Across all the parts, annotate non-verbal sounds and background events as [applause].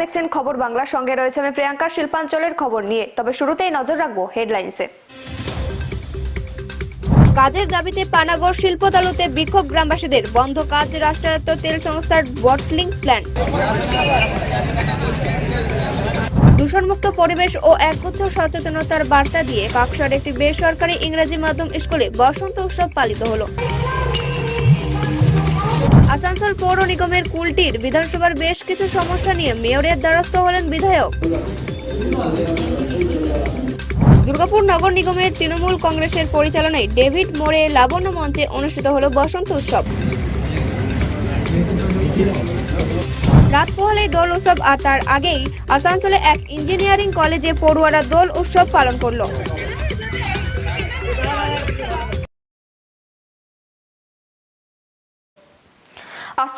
দেখছেন খবর বাংলার সঙ্গে রয়েছে আমি প্রিয়াঙ্কা, শিল্পাঞ্চলের খবর নিয়ে। তবে শুরুতেই নজর রাখব হেডলাইন্সে। কাজের দাবিতে পানাগড় শিল্পতালুতে বিক্ষোভ গ্রামবাসীদের। বন্ধ কাজ রাষ্ট্রায়ত্ত তেল সংস্থার বটলিং প্ল্যান্ট দূষণমুক্ত পরিবেশ ও একগুচ্ছ সচেতনতার বার্তা দিয়ে কাকসার একটি বেসরকারি ইংরেজি মাধ্যম স্কুলে বসন্ত উৎসব পালিত হলো। আসানসোল পৌর নিগমের কুলটির বিধানসভার বেশ কিছু সমস্যা নিয়ে মেয়রের দ্বারস্থ হলেন বিধায়ক। দুর্গাপুর নগর নিগমের তৃণমূল কংগ্রেসের পরিচালনায় ডেভিড মোড়ে লাবণ্য মঞ্চে অনুষ্ঠিত হল বসন্ত উৎসব। রাত পোহালে দোল উৎসব আর তার আগেই আসানসোলে এক ইঞ্জিনিয়ারিং কলেজে পড়ুয়ারা দোল উৎসব পালন করল।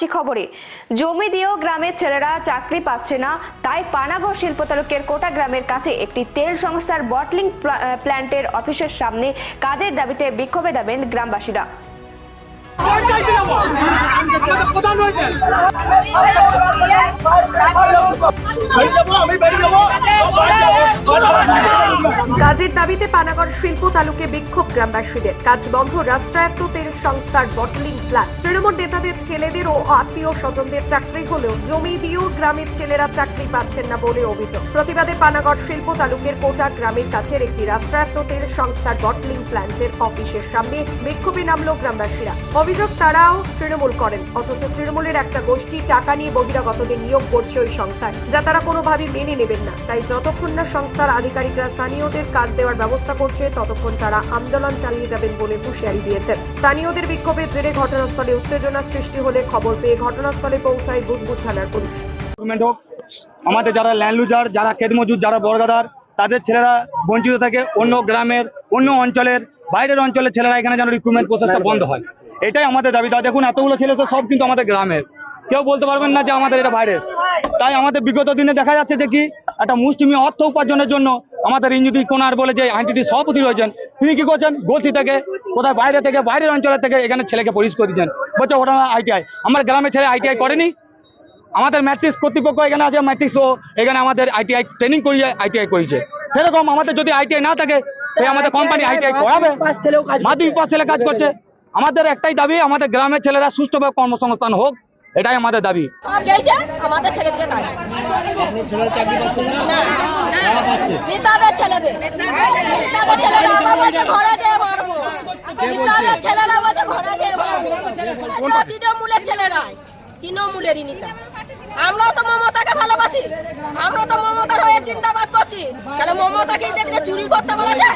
আসছি খবরে। জমি দিয়েও গ্রামের ছেলেরা চাকরি পাচ্ছে না, তাই পানাগড় শিল্প তালুকের কোটা গ্রামের কাছে একটি তেল সংস্থার বটলিং প্ল্যান্টের অফিসের সামনে কাজের দাবিতে বিক্ষোভে নামেন গ্রামবাসীরা। কাজের দাবিতে পানাগড় শিল্প তালুকে বিক্ষোভ গ্রামবাসীদের। কাজ বন্ধ, রাষ্ট্রায়ত্ত তেল সংস্থার বটলিং প্ল্যান্ট তৃণমূল নেতাদের ছেলেদের ও আত্মীয় স্বজনদের চাকরি হলেও জমি দিয়েও গ্রামের ছেলেরা চাকরি পাচ্ছেন না বলে অভিযোগ। প্রতিবাদে পানাগড় শিল্প তালুকের কোটা গ্রামের কাছের একটি রাষ্ট্রায়ত্ত তেল সংস্থার বটলিং প্ল্যান্টের অফিসের সামনে বিক্ষোভে নামলো গ্রামবাসীরা। অভিযোগ তারাও তৃণমূল করেন। অথচ তৃণমূলের একটা গোষ্ঠী টাকা নিয়ে বহিরাগতদের নিয়োগ করছে ওই সংস্থায়, যা তারা কোনোভাবেই মেনে নেবেন না। তাই যতক্ষণ না সংস্থার আধিকারিকরা স্থানীয়দের কাজ দেওয়ার ব্যবস্থা করছে, ততক্ষণ তারা আন্দোলন চালিয়ে যাবেন বলে হুঁশিয়ারি দিয়েছেন। স্থানীয়দের বিক্ষোভের জেরে ঘটনাস্থলে উত্তেজনা সৃষ্টি হলে খবর পেয়ে ঘটনাস্থলে পৌঁছায় বুধবুদ থানার পুলিশ। আমাদের যারা ল্যান্ড লুজার যারা খেত মজুর, যারা বড়দাদার তাদের ছেলেরা বঞ্চিত থাকে। অন্য গ্রামের, অন্য অঞ্চলের, বাইরের অঞ্চলের ছেলেরা এখানে যেন রিক্রুটমেন্ট প্রসেসটা বন্ধ হয়। এটাই আমাদের দাবি। তা দেখুন, এতগুলো ছেলে তো সব কিন্তু আমাদের গ্রামের। কেউ বলতে পারবেন না যে আমাদের এটা বাইরের তাই আমাদের বিগত দিনে দেখা যাচ্ছে যে কি, একটা মুষ্টিমি অর্থ উপার্জনের জন্য আমাদের ইঞ্জুরি কোনার বলে যে আইনটিটি সভাপতি রয়েছেন, তিনি কি করছেন? গলসি থেকে, কোথায় বাইরে থেকে, বাইরের অঞ্চলের থেকে এখানে ছেলেকে পরিষ্কার করে দিচ্ছেন। বলছে, ওটা আইটিআই আমার গ্রামের ছেলে আইটিআই করেনি। আমাদের ম্যাট্রিক্স কর্তৃপক্ষ এখানে আছে, ম্যাট্রিক্স ও এখানে আমাদের আইটিআই ট্রেনিং করিয়ে আইটিআই করিয়েছে। সেরকম আমাদের যদি আইটিআই না থাকে, সে আমাদের কোম্পানি আইটিআই করাবে। মাধ্যমিক পাস ছেলে কাজ করছে। আমাদের একটাই দাবি আমাদের গ্রামের ছেলেরা সুষ্ঠুভাবে কর্মসংস্থান হোক এটাই আমাদের দাবি। আমাদের ছেলেদের তৃণমূলের ছেলেরা তৃণমূলেরই নেতা। আমরাও তো মমতাকে ভালোবাসি। আমরা তো মমতার হয়ে চিন্তাবাদ করছি। তাহলে মমতাকে চুরি করতে বলেছে?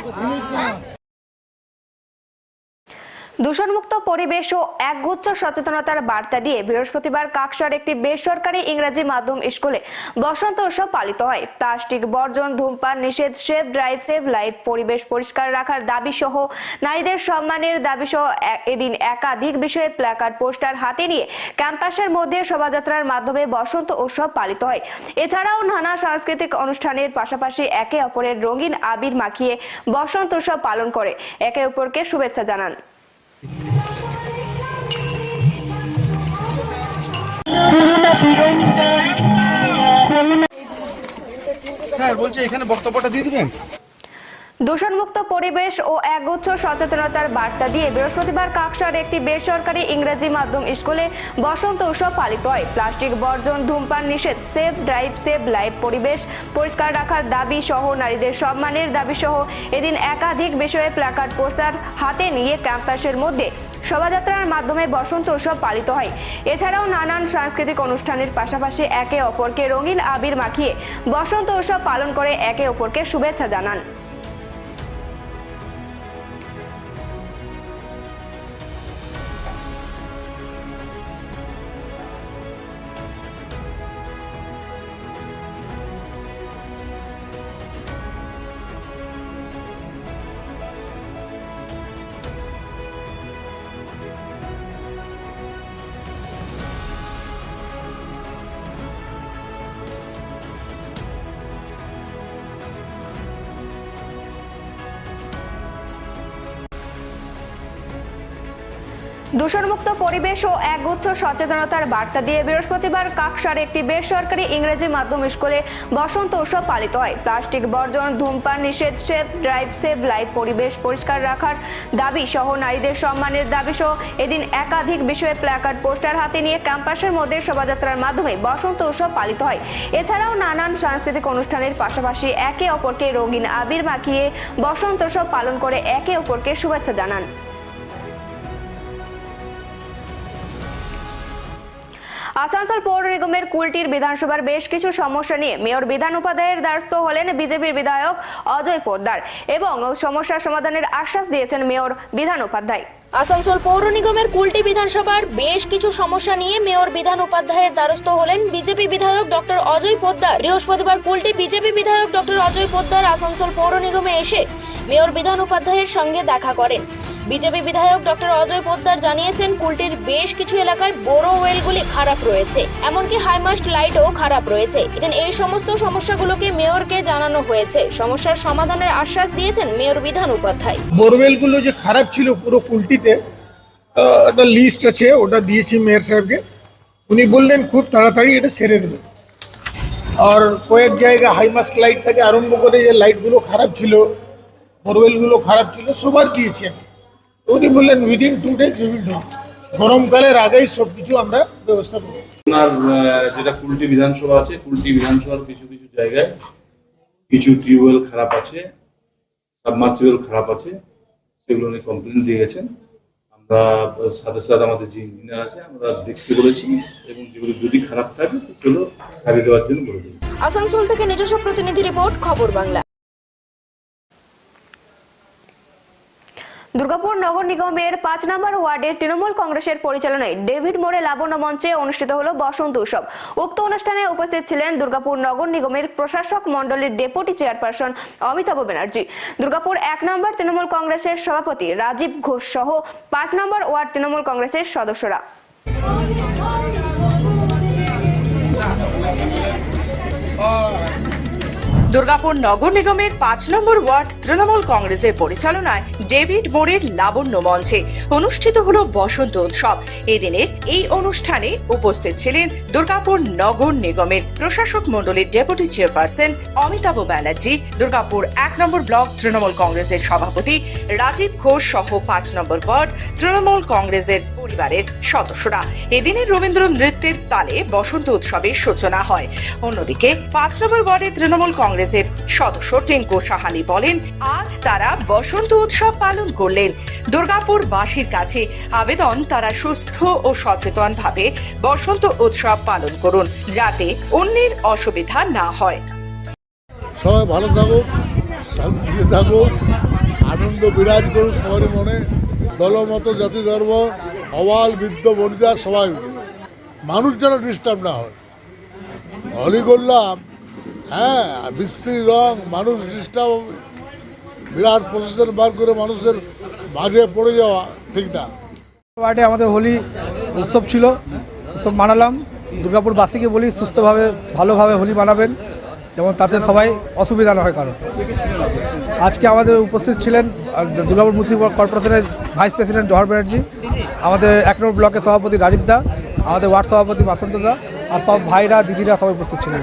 দূষণমুক্ত পরিবেশ ও একগুচ্ছ সচেতনতার বার্তা দিয়ে বৃহস্পতিবার কাকসার একটি বেসরকারি ইংরেজি মাধ্যম স্কুলে বসন্ত উৎসব পালিত হয়। প্লাস্টিক বর্জন, ধূমপান, নিষেধ সেভ ড্রাইভ সেভ লাইফ, পরিবেশ পরিষ্কার রাখার দাবি সহ নারীদের সম্মানের দাবি সহ এদিন একাধিক বিষয়ে প্ল্যাকার্ড, পোস্টার হাতে নিয়ে ক্যাম্পাসের মধ্যে শোভাযাত্রার মাধ্যমে বসন্ত উৎসব পালিত হয়। এছাড়াও নানা সাংস্কৃতিক অনুষ্ঠানের পাশাপাশি একে অপরের রঙিন আবির মাখিয়ে বসন্ত উৎসব পালন করে। একে অপরকে শুভেচ্ছা জানান। স্যার বলছি এখানে বক্তব্যটা দিয়ে দিবেন? দূষণমুক্ত পরিবেশ ও একগুচ্ছ সচেতনতার বার্তা দিয়ে বৃহস্পতিবার কাকসার একটি বেসরকারি ইংরেজি মাধ্যম স্কুলে বসন্ত উৎসব পালিত হয়। প্লাস্টিক বর্জন, ধূমপান নিষেধ সেভ ড্রাইভ সেভ লাইফ পরিবেশ পরিষ্কার রাখার দাবি সহ নারীদের সম্মানের দাবি সহ এদিন একাধিক বিষয়ে প্ল্যাকার্ড, পোস্টার হাতে নিয়ে ক্যাম্পাসের মধ্যে শোভাযাত্রার মাধ্যমে বসন্ত উৎসব পালিত হয়। এছাড়াও নানান সাংস্কৃতিক অনুষ্ঠানের পাশাপাশি একে অপরকে রঙিন আবির মাখিয়ে বসন্ত উৎসব পালন করে একে অপরকে শুভেচ্ছা জানান। দূষণমুক্ত পরিবেশ ও একগুচ্ছ সচেতনতার বার্তা দিয়ে বৃহস্পতিবার কাকসার একটি বেসরকারি ইংরেজি মাধ্যম স্কুলে বসন্ত উৎসব পালিত হয়। প্লাস্টিক বর্জন, ধূমপান, নিষেধ সেভ ড্রাইভ সেভ লাইভ পরিবেশ পরিষ্কার রাখার দাবি সহ নারীদের সম্মানের দাবি সহ এদিন একাধিক বিষয়ে প্ল্যাকার্ড, পোস্টার হাতে নিয়ে ক্যাম্পাসের মধ্যে শোভাযাত্রার মাধ্যমে বসন্ত উৎসব পালিত হয়। এছাড়াও নানান সাংস্কৃতিক অনুষ্ঠানের পাশাপাশি একে অপরকে রঙিন আবির মাখিয়ে বসন্ত উৎসব পালন করে একে অপরকে শুভেচ্ছা জানান। আসানসোল পৌর নিগমের কুলটির বিধানসভার বেশ কিছু সমস্যা নিয়ে মেয়র বিধান উপাধ্যায়ের দ্বারস্থ হলেন বিজেপির বিধায়ক অজয় পোদ্দার এবং সমস্যা সমাধানের আশ্বাস দিয়েছেন মেয়র বিধান উপাধ্যায়। আসানসোল পৌর নিগমের কুলটি বিধানসভার বেশ কিছু সমস্যা নিয়ে মেয়র বিধান উপাধ্যায়ের দ্বারস্থ হলেন বিজেপি বিধায়ক ডক্টর অজয় পোদ্দার। বৃহস্পতিবার কুলটি বিজেপি বিধায়ক ডক্টর অজয় পোদ্দার আসানসোল পৌর নিগমে এসে মেয়র বিধান উপাধ্যায়ের সঙ্গে দেখা করেন। বিজেপি বিধায়ক ডক্টর অজয় পোদ্দার জানিয়েছেন, কুলটির বেশ কিছু এলাকায় বড় ওয়েলগুলি খারাপ রয়েছে। এমনকি হাইমাস্ট লাইটও খারাপ রয়েছে। এদিন এই সমস্ত সমস্যাগুলোকে মেয়রকে জানানো হয়েছে। সমস্যার সমাধানের আশ্বাস দিয়েছেন মেয়র বিধান উপাধ্যায়। বোরওয়েলগুলো যে খারাপ ছিল পুরো কুলটিতে একটা লিস্ট আছে, ওটা দিয়েছি মেয়র সাহেবকে। উনি বললেন, খুব তাড়াতাড়ি এটা সেরে দেবেন আর কয়েক জায়গা হাইমাস্ট লাইট থেকে আরম্ভ করে যে লাইটগুলো খারাপ ছিল বোরওয়েলগুলো খারাপ ছিল, সবার দিয়েছি আমি। উনি বললেন within two days will do গরমকালের আগেই সব কিছু আমরা ব্যবস্থা করব। আপনার যেটা কুলটি বিধানসভা আছে কুলটি বিধানসভার কিছু কিছু জায়গায় কিছু টিউবওয়েল খারাপ আছে সাবমার্সিবল খারাপ আছে সেগুলো নিয়ে কমপ্লেন দিয়ে গেছেন। আমরা সাথে সাথে আমাদের যে ইঞ্জিনিয়ার আছে আমরা দেখতে বলেছি এবং যেগুলো যদি খারাপ থাকে সেগুলো সারিয়ে দেওয়ার জন্য বলে দিই আসানসোল থেকে নিজস্ব প্রতিনিধি রিপোর্ট খবর বাংলা। দুর্গাপুর নগর নিগমের পাঁচ নম্বর ওয়ার্ডে তৃণমূল কংগ্রেসের পরিচালনায় ডেভিড মোড়ে লাবণ্য মঞ্চে অনুষ্ঠিত হল বসন্ত উৎসব। উক্ত অনুষ্ঠানে উপস্থিত ছিলেন দুর্গাপুর নগর নিগমের প্রশাসক মণ্ডলীর ডেপুটি চেয়ারপারসন অমিতাভ ব্যানার্জি। দুর্গাপুর এক নম্বর তৃণমূল কংগ্রেসের সভাপতি রাজীব ঘোষ সহ পাঁচ নম্বর ওয়ার্ড তৃণমূল কংগ্রেসের সদস্যরা। দুর্গাপুর নগর নিগমের পাঁচ নম্বর ওয়ার্ড তৃণমূল কংগ্রেসের পরিচালনায় ডেভিড মোড়ের লাবণ্য মঞ্চে অনুষ্ঠিত হল বসন্ত উৎসব। এদিনের এই অনুষ্ঠানে উপস্থিত ছিলেন দুর্গাপুর নগর নিগমের প্রশাসক মণ্ডলীর ডেপুটি চেয়ারপারসন অমিতাভ ব্যানার্জি, দুর্গাপুর এক নম্বর ব্লক তৃণমূল কংগ্রেসের সভাপতি রাজীব ঘোষ সহ পাঁচ নম্বর ওয়ার্ড তৃণমূল কংগ্রেসের পরিবারের সদস্যরা। এদিনের রবীন্দ্র নৃত্যের তালে বসন্ত উৎসবের সূচনা হয়। অন্যদিকে পাঁচ নম্বর ওয়ার্ডের তৃণমূল কংগ্রেসের সদস্য টেঙ্কো সাহানি বলেন, আজ তারা বসন্ত উৎসব পালন করলেন। দুর্গাপুর বাসীর কাছে আবেদন, তারা সুস্থ ও সচেতন ভাবে বসন্ত উৎসব পালন করুন, যাতে অন্যের অসুবিধা না হয়। সবাই ভালো থাকুক, শান্তিতে থাকুক, আনন্দ বিরাজ করুক সবারই মনে। দলমত জাতি ধর্ম অবাল বৃদ্ধ, বনিতা সবাই উঠে মানুষ যেন ডিস্টার্ব না হয়। হলি করলাম হ্যাঁ বৃষ্টি রং, মানুষ ডিস্টার্ব বিরাট প্রসেশন বার করে মানুষের মাঝে পড়ে যাওয়া, ঠিক না? ওয়ার্ডে আমাদের হোলি উৎসব ছিল, উৎসব মানালাম। দুর্গাপুরবাসীকে বলি, সুস্থভাবে, ভালোভাবে হোলি মানাবেন, যেমন তাতে সবাই অসুবিধা না হয় কারণ আজকে আমাদের উপস্থিত ছিলেন দুর্গাপুর মুন্সিপাল কর্পোরেশনের ভাইস প্রেসিডেন্ট জওহর ব্যানার্জি আমাদের এক নম্বর ব্লকের সভাপতি রাজীব দা আমাদের ওয়ার্ড সভাপতি বাসন্ত দা আর সব ভাইরা দিদিরা সবাই উপস্থিত ছিলেন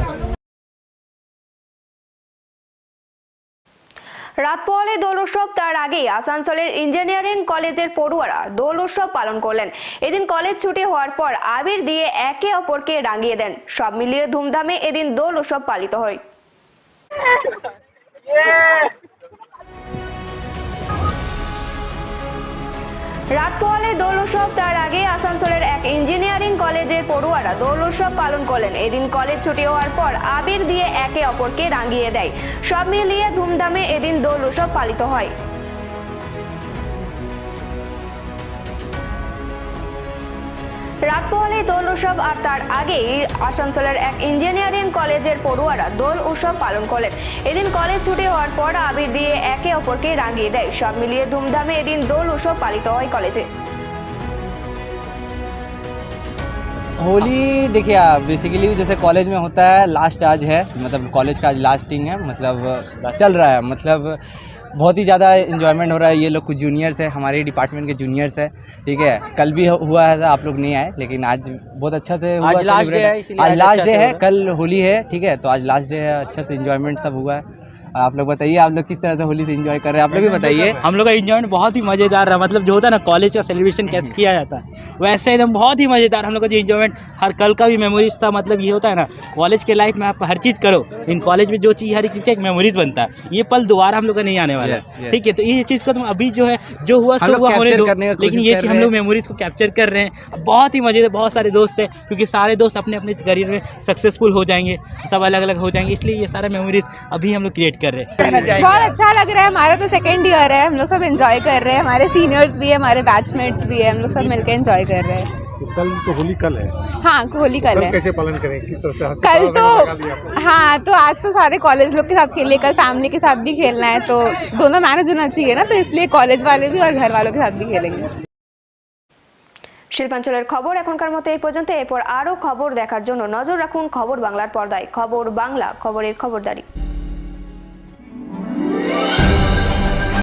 রাত পোহালে দোল উৎসব তার আগেই আসানসোলের ইঞ্জিনিয়ারিং কলেজের পড়ুয়ারা দোল উৎসব পালন করলেন। এদিন কলেজ ছুটি হওয়ার পর আবির দিয়ে একে অপরকে রাঙিয়ে দেন। সব মিলিয়ে ধুমধামে এদিন দোল উৎসব পালিত হয়। রাত পোয়ালে দোল উৎসব, তার আগে আসানসোলের এক ইঞ্জিনিয়ারিং কলেজের পড়ুয়ারা দোল উৎসব পালন করলেন। এদিন কলেজ ছুটি হওয়ার পর আবির দিয়ে একে অপরকে রাঙিয়ে দেয়। সব মিলিয়ে ধুমধামে এদিন দোল উৎসব পালিত হয়। রাত দোল উৎসব আর তার আগেই আসানসোলের এক ইঞ্জিনিয়ারিং কলেজের পড়ুয়ারা দোল উৎসব পালন করলেন। এদিন কলেজ ছুটি হওয়ার পর আবির দিয়ে একে অপরকে রাঙিয়ে দেয়। সব মিলিয়ে ধুমধামে এদিন দোল উৎসব পালিত হয় কলেজে। होली देखिए आप बेसिकली जैसे कॉलेज में होता है लास्ट आज है मतलब कॉलेज का आज लास्टिंग है मतलब चल रहा है मतलब बहुत ही ज़्यादा इन्जॉयमेंट हो रहा है ये लोग कुछ जूनियर्स है हमारे डिपार्टमेंट के जूनियर्स है ठीक है कल भी हुआ है आप लोग नहीं आए लेकिन आज बहुत अच्छा से हुआ आज celebrate day है, आज आज लास्ट अच्छा डे है कल होली है ठीक है तो आज लास्ट डे है अच्छा से इन्जॉयमेंट सब हुआ है। आप लोग बताइए आप लोग किस तरह से होली से इन्जॉय कर रहे हैं? आप लोग भी बताइए। हम लोग का इंजॉयमेंट बहुत ही मज़ेदार रहा। मतलब जो होता है ना कॉलेज का सेलिब्रेशन कैसे [laughs] किया जाता है वैसे एकदम बहुत ही मज़ेदार हम लोग का जो इंजॉयमेंट हर कल का भी मेमोरीज था। मतलब ये होता है ना कॉलेज के लाइफ में आप हर चीज़ करो इन कॉलेज में जो चीज़ हर चीज़ का एक मेमोरीज बनता है। ये पल दोबारा हम लोग का नहीं आने वाला है। ठीक है तो ये चीज़ को तुम अभी जो है जो हुआ सो हुआ होने दो। लेकिन ये चीज़ हम लोग मेमोरीज को कैप्चर कर रहे हैं। बहुत ही मज़ेदार बहुत सारे दोस्त हैं क्योंकि सारे दोस्त अपने अपने करियर में सक्सेसफुल हो जाएँगे सब अलग अलग हो जाएँगे इसलिए ये सारे मेमोरीज अभी हम लोग क्रिएट कर रहे हैं बहुत अच्छा लग रहा है हमारा तो सेकेंड ईयर है हम लोग सब एंजॉय कर रहे हैं हमारे सीनियर्स भी है हमारे बैचमेट्स भी है हम लोग सब मिलकर एंजॉय कर रहे हैं कल तो होली कल है हाँ होली कल है कैसे पालन करें किस तरह से हंसी कल खुराना लगा तो दिया आपको? हाँ तो आज तो सारे कॉलेज लोग के साथ खेले कल फैमिली के साथ भी खेलना है तो दोनों मैनेज होना चाहिए ना तो इसलिए कॉलेज वाले भी और घर वालों के साथ भी खेलेंगे শিল্পাঞ্চলের খবর এখনকার মতো এই পর্যন্ত এরপর আরও খবর দেখার জন্য নজর রাখুন খবর বাংলার পর্দায় খবর বাংলা খবরের খবরদারি